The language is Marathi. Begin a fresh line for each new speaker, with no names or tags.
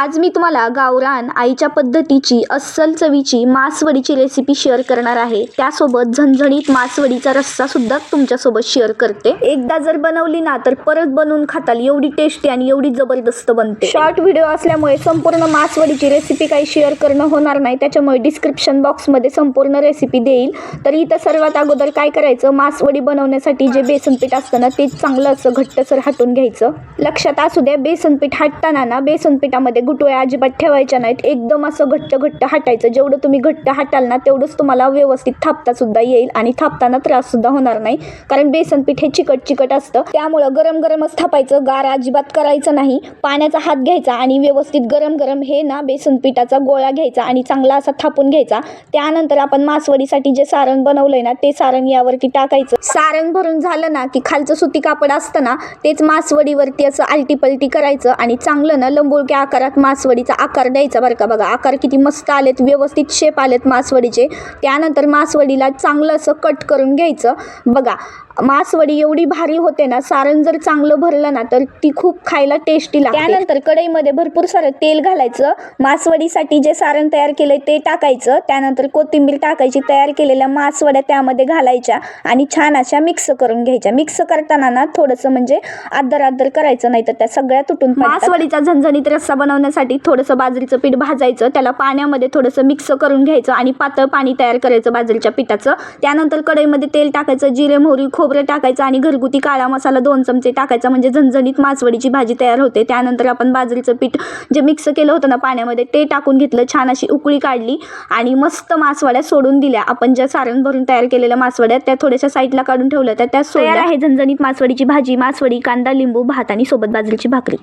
आज मी तुम्हाला गावरान आईच्या पद्धतीची अस्सल चवीची मासवडीची रेसिपी शेअर करणार आहे. त्यासोबत झणझणीत मासवडीचा रस्सासुद्धा तुमच्यासोबत शेअर करते. एकदा जर बनवली ना तर परत बनवून खाताल. एवढी टेस्टी आणि एवढी जबरदस्त बनते. शॉर्ट व्हिडिओ असल्यामुळे संपूर्ण मासवडीची रेसिपी काही शेअर करणं होणार नाही. त्याच्यामुळे डिस्क्रिप्शन बॉक्समध्ये संपूर्ण रेसिपी देईल. तर इथं सर्वात अगोदर काय करायचं? मासवडी बनवण्यासाठी जे बेसन पीठ असतं ना ते चांगलं असं घट्टसर हाटून घ्यायचं. लक्षात असू द्या बेसन पीठ हाटताना ना बेसन पिठामध्ये गुटव्या अजिबात ठेवायच्या नाहीत. एकदम असं घट्ट घट्ट हाटायचं. जेवढं तुम्ही घट्ट हाटाल ना तेवढंच तुम्हाला व्यवस्थित थापता सुद्धा येईल आणि थापताना त्रास सुद्धा होणार नाही. कारण बेसन पीठ हे चिकट चिकट असतं. त्यामुळं गरम गरमच थापायचं. गार अजिबात करायचं नाही. पाण्याचा हात घ्यायचा आणि व्यवस्थित गरम गरम हे ना बेसन पिठाचा गोळा घ्यायचा आणि चांगला असा थापून घ्यायचा. त्यानंतर आपण मासवडीसाठी जे सारण बनवलंय ना ते सारण यावरती टाकायचं. सारण भरून झालं ना की खालचं सुती कापड असतं ना तेच मासवडीवरती असं आलटी पलटी करायचं आणि चांगलं ना लंबोळक्या आकारात मासवडीचा आकार द्यायचा बरं का बघा. आकार किती मस्त आलेत व्यवस्थित शेप आलेत मासवडीचे. त्यानंतर मासवडीला चांगलं असं कट करून घ्यायचं. बघा मासवडी एवढी भारी होते ना सारण जर चांगलं भरलं ना तर ती खूप खायला टेस्टी लागते. त्यानंतर कढईमध्ये भरपूर सारं तेल घालायचं मासवडीसाठी जे सारण तयार केलंय ते टाकायचं त्यानंतर कोथिंबीर टाकायची तयार केलेल्या मासवड्या त्यामध्ये घालायच्या आणि छान अशा मिक्स करून घ्यायच्या. मिक्स करताना ना थोडंसं म्हणजे आदर आदर करायचं नाही तर त्या सगळ्या तुटून मासवडीचा झणझणीत रस्सा बनवण्यासाठी थोडंसं बाजरीचं पीठ भाजायचं त्याला पाण्यामध्ये थोडंसं मिक्स करून घ्यायचं आणि पातळ पाणी तयार करायचं बाजरीच्या पिठाचं. त्यानंतर कढईमध्ये तेल टाकायचं जिरे मोहरी खोबरं टाकायचं आणि घरगुती काळा मसाला दोन चमचे टाकायचा म्हणजे झणझणीत मासवडीची भाजी तयार होते. त्यानंतर आपण बाजरीचं पीठ जे मिक्स केलं होतं ना पाण्यामध्ये ते टाकून घेतलं छान अशी उकळी काढली आणि मस्त मासवड्या सोडून दिल्या. आपण ज्या सारण भरून तयार केलेल्या मासवड्या त्या थोड्याशा साईडला काढून ठेवल्या त्या त्या सोडल्या. आहे झणझणीत मासवडीची भाजी मासवडी कांदा लिंबू भात आणि सोबत बाजरीची भाकरी.